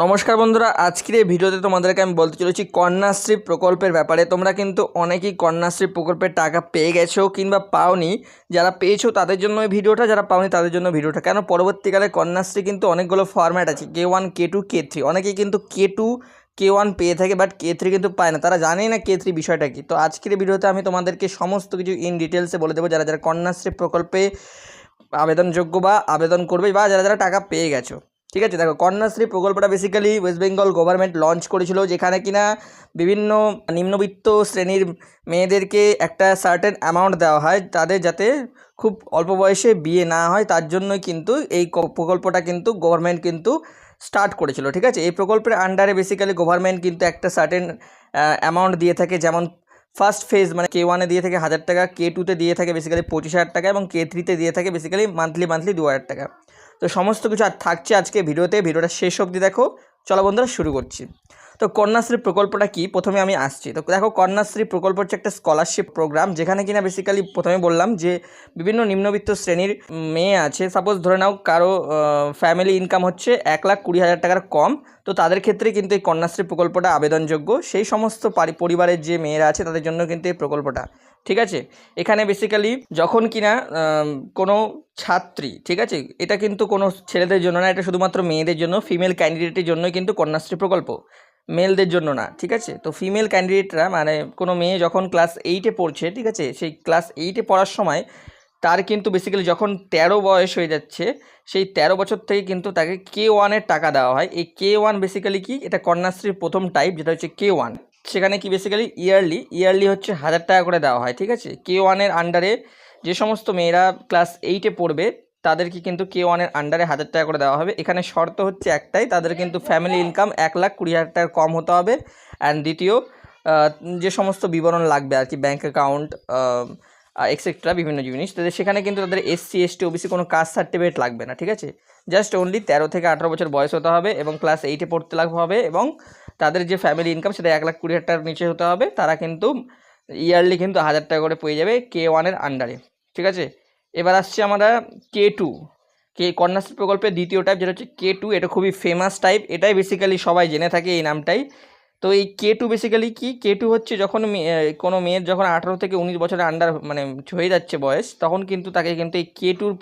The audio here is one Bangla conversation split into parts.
নমস্কার বন্ধুরা, আজকের এই ভিডিওতে তোমাদেরকে আমি বলতে চলেছি কন্যাশ্রী প্রকল্পের ব্যাপারে। তোমরা কিন্তু অনেকেই কন্যাশ্রী প্রকল্পের টাকা পেয়ে গেছো কিংবা পাওনি। যারা পেয়েছ তাদের জন্য এই ভিডিওটা, যারা পাওনি তাদের জন্য ভিডিওটা। কেন? পরবর্তীকালে কন্যাশ্রী কিন্তু অনেকগুলো ফর্ম্যাট আছে K one K two K three অনেকেই কিন্তু কে টু কে ওয়ান পেয়ে থাকে বাট কে থ্রি কিন্তু পায় না। তারা জানেই না কে থ্রি বিষয়টা কি। তো আজকের ভিডিওতে আমি তোমাদেরকে সমস্ত কিছু ইন ডিটেলসে বলে দেবো। যারা যারা কন্যাশ্রী প্রকল্পে আবেদনযোগ্য বা আবেদন করবে বা যারা যারা টাকা পেয়ে গেছো। ঠিক আছে, দেখো, কন্যাশ্রী প্রকল্পটা basically West Bengal government launch করেছিল, যেখানে কিনা বিভিন্ন নিম্নবিত্ত শ্রেণির মেয়েদেরকে একটা সার্টেন অ্যামাউন্ট দেওয়া হয়, তাদের যাতে খুব অল্প বয়সে বিয়ে না হয়, তার জন্যই কিন্তু এই প্রকল্পটা কিন্তু গভর্নমেন্ট কিন্তু স্টার্ট করেছিল, ঠিক আছে? এই প্রকল্পের আন্ডারে বেসিক্যালি গভর্নমেন্ট কিন্তু একটা সার্টেন অ্যামাউন্ট দিয়ে থাকে, যেমন ফার্স্ট ফেজ মানে কে ওয়ানে দিয়ে থাকে হাজার টাকা কে টুতে দিয়ে থাকে বেসিক্যালি পঁচিশ হাজার টাকা এবং কে থ্রিতে দিয়ে থাকে বেসিক্যালি মান্থলি মান্থলি দু হাজার টাকা। তো সমস্ত কিছু আর থাকছে আজকে ভিডিওতে, ভিডিওটা শেষ অবধি দেখো। চলো বন্ধুরা, শুরু করছি। তো কন্যাশ্রী প্রকল্পটা কি? প্রথমে আমি আসছি। তো দেখো, কন্যাশ্রী প্রকল্প হচ্ছে একটা স্কলারশিপ প্রোগ্রাম যেখানে কিনা বেসিক্যালি প্রথমে বললাম যে, বিভিন্ন নিম্নবিত্ত শ্রেণির মেয়ে আছে সাপোজ ধরে নাও কারও ফ্যামিলি ইনকাম হচ্ছে এক লাখ কুড়ি হাজার টাকার কম, তো তাদের ক্ষেত্রে কিন্তু এই কন্যাশ্রী প্রকল্পটা আবেদনযোগ্য। সেই সমস্ত পারি- পরিবারের যে মেয়েরা আছে, তাদের জন্য কিন্তু এই প্রকল্পটা। ঠিক আছে? এখানে বেসিক্যালি যখন কিনা কোনো ছাত্রী, ঠিক আছে? এটা কিন্তু কোনো ছেলেদের জন্য না, এটা শুধুমাত্র মেয়েদের জন্য ফিমেল ক্যান্ডিডেটের জন্যই কিন্তু কন্যাশ্রী প্রকল্প। মেলদের জন্য না, ঠিক আছে? তো ফিমেল ক্যান্ডিডেটরা মানে কোনো মেয়ে যখন ক্লাস এইটে পড়ছে, ঠিক আছে? সেই ক্লাস এইটে পড়ার সময় তার কিন্তু বেসিক্যালি যখন তেরো বয়স হয়ে যাচ্ছে, সেই তেরো বছর থেকে কিন্তু তাকে কে ওয়ানের টাকা দেওয়া হয়। এই কে ওয়ান বেসিক্যালি কি? এটা কন্যাশ্রীর প্রথম টাইপ যেটা হচ্ছে কে ওয়ান সেখানে কি বেসিক্যালি ইয়ারলি ইয়ারলি হচ্ছে হাজার টাকা করে দেওয়া হয়, ঠিক আছে? কে ওয়ানের আন্ডারে যে সমস্ত মেয়েরা ক্লাস এইটে পড়বে, তাদেরকে কিন্তু কে ওয়ানের আন্ডারে হাজার টাকা করে দেওয়া হবে। এখানে শর্ত হচ্ছে একটাই, তাদের কিন্তু ফ্যামিলি ইনকাম এক লাখ কুড়ি হাজার টাকার কম হতে হবে। অ্যান্ড দ্বিতীয় যে সমস্ত বিবরণ লাগবে আর কি ব্যাঙ্ক অ্যাকাউন্ট এক্সেট্রা বিভিন্ন জিনিস, তাদের সেখানে কিন্তু তাদের এসসি এসটি ওবিসি কোনো কাস্ট সার্টিফিকেট লাগবে না, ঠিক আছে? জাস্ট অনলি তেরো থেকে আঠারো বছর বয়স হতে হবে এবং ক্লাস এইটে পড়তে লাগবে হবে এবং তাদের যে ফ্যামিলি ইনকাম সেটা এক লাখ কুড়ি হাজার টাকার নিচে হতে হবে, তারা কিন্তু ইয়ারলি কিন্তু হাজার টাকা করে পেয়ে যাবে কে ওয়ানের আন্ডারে ঠিক আছে? এবার আসছে আমরা কে টু কে কন্যাশ্রী প্রকল্পের দ্বিতীয় টাইপ যেটা হচ্ছে কে টু এটা খুবই ফেমাস টাইপ এটাই বেসিক্যালি সবাই জেনে থাকে এই নামটাই। তো এই কে টু বেসিক্যালি কি? কে টু হচ্ছে যখন কোনো মেয়ের যখন আঠারো থেকে উনিশ বছরের আন্ডার মানে হয়ে যাচ্ছে বয়স, তখন কিন্তু তাকে কিন্তু এই কে টুর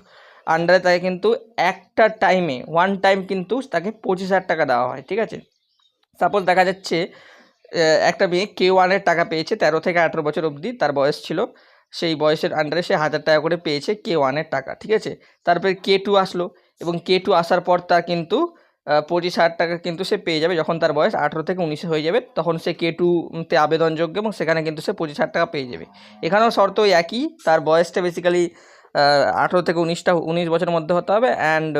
আন্ডারে তাকে কিন্তু একটা টাইমে ওয়ান টাইম কিন্তু তাকে পঁচিশ হাজার টাকা দেওয়া হয়। ঠিক আছে? সাপোজ দেখা যাচ্ছে একটা মেয়ে কে ওয়ানের টাকা পেয়েছে, তেরো থেকে আঠেরো বছর অবধি, তার বয়স ছিল। সেই বয়সের আন্ডারে সে হাজার টাকা করে পেয়েছে কে ওয়ানের টাকা, ঠিক আছে? তারপরে কে টু আসলো এবং কে টু আসার পর তার কিন্তু পঁচিশ হাজার টাকা কিন্তু সে পেয়ে যাবে। যখন তার বয়স আঠেরো থেকে উনিশে হয়ে যাবে, তখন সে কে টুতে আবেদনযোগ্য এবং সেখানে কিন্তু সে পঁচিশ হাজার টাকা পেয়ে যাবে। এখানেও শর্ত একই, তার বয়সটা বেসিক্যালি আঠেরো থেকে উনিশটা, উনিশ বছরের মধ্যে হতে হবে অ্যান্ড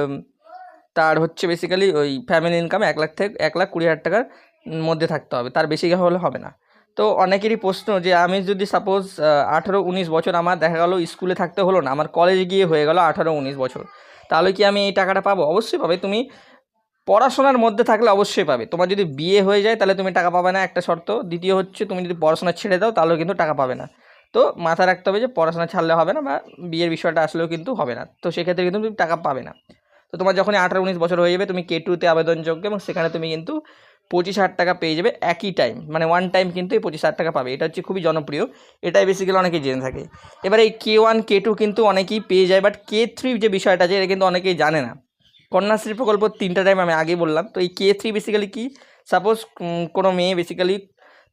তার হচ্ছে বেসিক্যালি ওই ফ্যামিলি ইনকাম এক লাখ থেকে, এক লাখ কুড়ি হাজার টাকার মধ্যে থাকতে হবে। তার বেশি হলে হবে না। তো অনেকেরই প্রশ্ন যে, আমি যদি সাপোজ আঠারো উনিশ বছর আমার দেখা গেলো স্কুলে থাকতে হলো না, আমার কলেজে গিয়ে হয়ে গেলো আঠারো উনিশ বছর, তাহলে কি আমি এই টাকাটা পাবো? অবশ্যই পাবে। তুমি পড়াশোনার মধ্যে থাকলে অবশ্যই পাবে। তোমার যদি বিয়ে হয়ে যায়, তাহলে তুমি টাকা পাবে না, একটা শর্ত। দ্বিতীয় হচ্ছে, তুমি যদি পড়াশোনা ছেড়ে দাও, তাহলেও কিন্তু টাকা পাবে না। তো মাথায় রাখতে হবে যে, পড়াশোনা ছাড়লে হবে না বা বিয়ের বিষয়টা আসলেও কিন্তু হবে না। তো সেক্ষেত্রে কিন্তু তুমি টাকা পাবে না। তো তোমার যখনই আঠারো উনিশ বছর হয়ে যাবে, তুমি কে টুতে আবেদনযোগ্য এবং সেখানে তুমি কিন্তু পঁচিশ হাজার টাকা পেয়ে যাবে একই টাইম মানে ওয়ান টাইম কিন্তু এই পঁচিশ হাজার টাকা পাবে। এটা হচ্ছে খুবই জনপ্রিয়। এটাই বেসিক্যালি অনেকেই জেনে থাকে। এবার এই কে ওয়ান কে টু কিন্তু অনেকেই পেয়ে যায় বাট কে থ্রি যে বিষয়টা আছে এটা কিন্তু অনেকেই জানে না। কন্যাশ্রী প্রকল্প তিনটা টাইম আমি আগেই বললাম। তো এই কে থ্রি বেসিক্যালি কি? সাপোজ কোনো মেয়ে বেসিক্যালি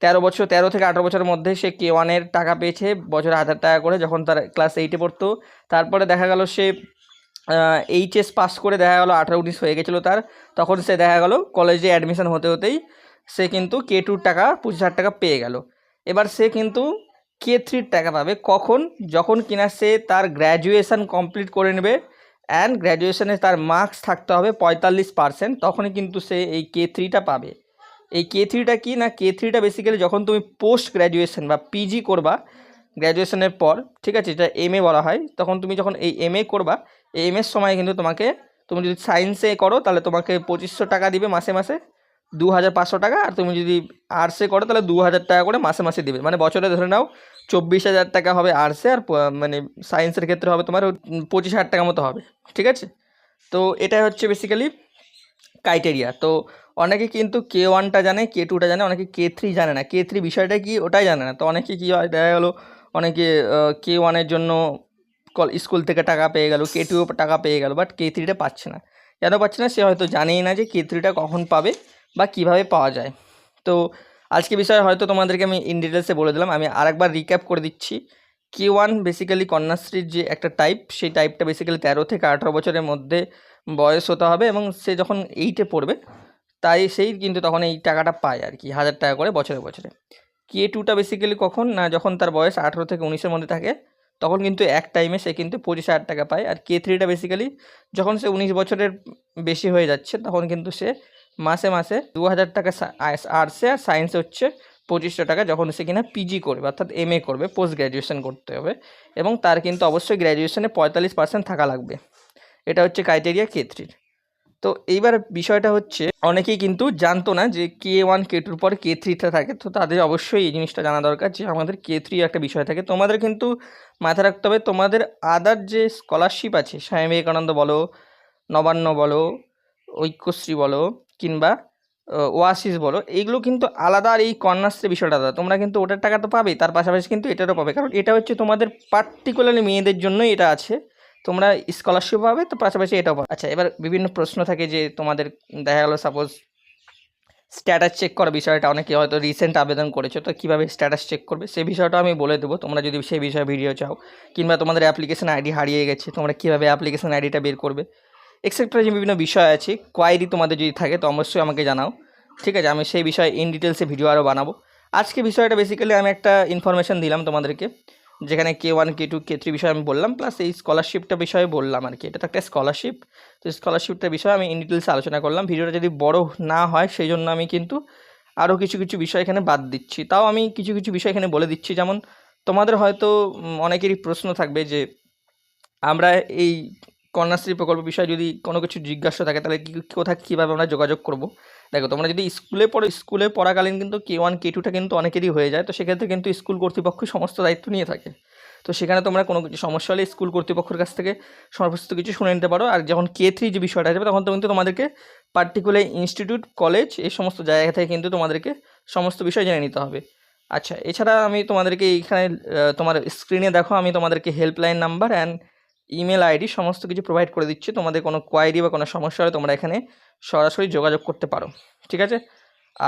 তেরো বছর, তেরো থেকে আঠারো বছরের মধ্যে সে কে ওয়ানের টাকা পেয়েছে, বছরে হাজার টাকা করে, যখন তার ক্লাস এইটে পড়তো। তারপরে দেখা গেল সে এইচএস পাস করে দেখা গেলো আঠারো উনিশ হয়ে গেছিল তার। তখন সে দেখা গেলো কলেজে অ্যাডমিশান হতে হতেই সে কিন্তু কে টুর টাকা, পঁচিশ হাজার টাকা পেয়ে গেল। এবার সে কিন্তু কে থ্রির টাকা পাবে। কখন? যখন কিনা সে তার গ্র্যাজুয়েশান কমপ্লিট করে নেবে অ্যান্ড গ্র্যাজুয়েশানে তার মার্কস থাকতে হবে পঁয়তাল্লিশ পার্সেন্ট তখনই কিন্তু সে এই কে থ্রিটা পাবে। এই কে থ্রিটা কি না? কে থ্রিটা বেসিক্যালি যখন তুমি পোস্ট গ্র্যাজুয়েশান বা পিজি করবা গ্র্যাজুয়েশনের পর, ঠিক আছে, যেটা এম বলা হয়, তখন তুমি যখন এই এম করবা এই এম এর সময় কিন্তু তোমাকে, তুমি যদি সায়েন্সে করো, তাহলে তোমাকে পঁচিশশো টাকা দিবে মাসে মাসে দু হাজার পাঁচশো টাকা, আর তুমি যদি আর্টসে করো, তাহলে দু হাজার টাকা করে মাসে মাসে দিবে। মানে বছরে ধরে নাও, চব্বিশ হাজার টাকা হবে আর্টসে আর মানে সায়েন্সের ক্ষেত্রে হবে তোমার পঁচিশ হাজার টাকা মতো হবে, ঠিক আছে? তো এটাই হচ্ছে বেসিক্যালি ক্রাইটেরিয়া তো অনেকে কিন্তু কে ওয়ানটা জানে কে টুটা জানে, অনেকে কে থ্রি জানে না। কে থ্রি বিষয়টা কি, ওটাই জানে না। তো অনেকে কী হয়, দেখা গেলো, অনেকে কে ওয়ানের জন্য স্কুল থেকে টাকা পেয়ে গেল কে টুও টাকা পেয়ে গেল বাট কে থ্রিটা পাচ্ছে না। কেন পাচ্ছে না? সে হয়তো জানেই না যে কে থ্রিটা কখন পাবে বা কীভাবে পাওয়া যায়। তো আজকে বিষয়ে হয়তো তোমাদেরকে আমি ইন ডিটেলসে বলে দিলাম। আমি আরেকবার রিক্যাপ করে দিচ্ছি। কে ওয়ান বেসিক্যালি কন্যাশ্রীর যে একটা টাইপ সেই টাইপটা বেসিক্যালি তেরো থেকে আঠারো বছরের মধ্যে বয়স হতে হবে এবং সে যখন এইটে পড়বে, তাই সেই কিন্তু তখন এই টাকাটা পায় আর কি, হাজার টাকা করে বছরে বছরে। কে টুটা বেসিক্যালি কখন? না যখন তার বয়স আঠেরো থেকে উনিশের মধ্যে থাকে তখন কিন্তু এক টাইমে সে কিন্তু পঁচিশ হাজার টাকা পায়। আর কে থ্রিটা বেসিক্যালি যখন সে উনিশ বছরের বেশি হয়ে যাচ্ছে, তখন কিন্তু সে মাসে মাসে দু হাজার টাকা আর্টসে আর সায়েন্সে হচ্ছে পঁচিশশো টাকা যখন সে কিনা পিজি করবে, অর্থাৎ এম করবে পোস্ট গ্র্যাজুয়েশন করতে হবে। এবং তার কিন্তু অবশ্যই গ্র্যাজুয়েশনে পঁয়তাল্লিশ পার্সেন্ট থাকা লাগবে। এটা হচ্ছে ক্রাইটেরিয়া কে থ্রির তো এইবার বিষয়টা হচ্ছে, অনেকেই কিন্তু জানতো না যে কে ওয়ান, কে টুর পর কে থ্রিটা থাকে। তো তাদের অবশ্যই এই জিনিসটা জানা দরকার যে আমাদের কে থ্রি একটা বিষয় থাকে। তোমাদের কিন্তু মাথায় রাখতে হবে, তোমাদের আদার যে স্কলারশিপ আছে, স্বামী বিবেকানন্দ বলো, নবান্ন বলো, ঐক্যশ্রী বলো, কিংবা ওয়াসিস বলো, এইগুলো কিন্তু আলাদা আর এই কন্যাশ্রী বিষয়টা আলাদা। তোমরা কিন্তু ওটার টাকা তো পাবেই তার পাশাপাশি কিন্তু এটারও পাবে। কারণ এটা হচ্ছে তোমাদের পার্টিকুলারলি মেয়েদের জন্যই এটা আছে। তোমরা স্কলারশিপ পাবে, তো পাশাপাশি এটাও পাবে। আচ্ছা এবার বিভিন্ন প্রশ্ন থাকে যে তোমাদের, দেখা গেলো সাপোজ স্ট্যাটাস চেক করা বিষয়টা, অনেকে হয়তো রিসেন্ট আবেদন করেছ, তো কীভাবে স্ট্যাটাস চেক করবে? সেই বিষয়টা আমি বলে দেবো, তোমরা যদি সেই বিষয়ে ভিডিও চাও, কিংবা তোমাদের অ্যাপ্লিকেশন আইডি হারিয়ে গেছে, তোমরা কীভাবে অ্যাপ্লিকেশন আইডিটা বের করবে এক্সেট্রা যে বিভিন্ন বিষয় আছে কোয়ারি তোমাদের যদি থাকে, তো অবশ্যই আমাকে জানাও, ঠিক আছে? আমি সেই বিষয়ে ইন ডিটেলসে ভিডিও আরও বানাবো। আজকে বিষয়টা বেসিক্যালি আমি একটা ইনফরমেশান দিলাম তোমাদেরকে যেখানে K one K two K three বিষয়ে আমি বললাম প্লাস এই স্কলারশিপটা বিষয়ে বললাম আর কি এটা তো একটা স্কলারশিপ তো স্কলারশিপটার বিষয়ে আমি ইন ডিটেলসে আলোচনা করলাম। ভিডিওটা যদি বড় না হয় সেই জন্য আমি কিন্তু আরও কিছু কিছু বিষয় এখানে বাদ দিচ্ছি। তাও আমি কিছু কিছু বিষয় এখানে বলে দিচ্ছি। যেমন তোমাদের হয়তো অনেকেরই প্রশ্ন থাকবে যে, আমরা এই কন্যাশ্রী প্রকল্প বিষয়ে যদি কোনো কিছু জিজ্ঞাসা থাকে, তাহলে কোথায় কীভাবে আমরা যোগাযোগ করব? দেখো, তোমরা যদি স্কুলে পড়ো, স্কুলে পড়াকালীন কিন্তু কে ওয়ান কে টুটা কিন্তু অনেকেরই হয়ে যায়। তো সেক্ষেত্রে কিন্তু স্কুল কর্তৃপক্ষ সমস্ত দায়িত্ব নিয়ে থাকে। তো সেখানে তোমরা কোনো কিছু সমস্যা হলে স্কুল কর্তৃপক্ষের কাছ থেকে সমস্ত কিছু শুনে নিতে পারো। আর যখন কে থ্রি যে বিষয়টা আসবে, তখন তো কিন্তু তোমাদেরকে পার্টিকুলার ইনস্টিটিউট কলেজ এই সমস্ত জায়গা থেকে কিন্তু তোমাদেরকে সমস্ত বিষয় জেনে নিতে হবে। আচ্ছা এছাড়া আমি তোমাদেরকে এইখানে তোমার স্ক্রিনে দেখো, আমি তোমাদেরকে helpline number and email ID সমস্ত কিছু প্রোভাইড করে দিচ্ছি। তোমাদের কোনো কোয়ারি বা কোনো সমস্যা হলে তোমরা এখানে সরাসরি যোগাযোগ করতে পারো। ঠিক আছে?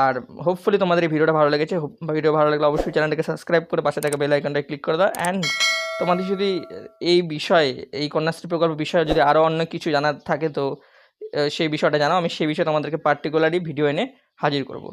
আর হোপফুলি তোমাদের এই ভিডিওটা ভালো লেগেছে। ভিডিও ভালো লাগলে অবশ্যই চ্যানেলটাকে সাবস্ক্রাইব করে পাশে থাকা বেল আইকনটা ক্লিক করে দাও। অ্যান্ড তোমাদের যদি এই বিষয়ে, এই কন্যাশ্রী প্রকল্প বিষয়ে যদি আরও অন্য কিছু জানার থাকে তো সেই বিষয়টা জানাও। আমি সেই বিষয়ে তোমাদেরকে পার্টিকুলারলি ভিডিও এনে হাজির করব।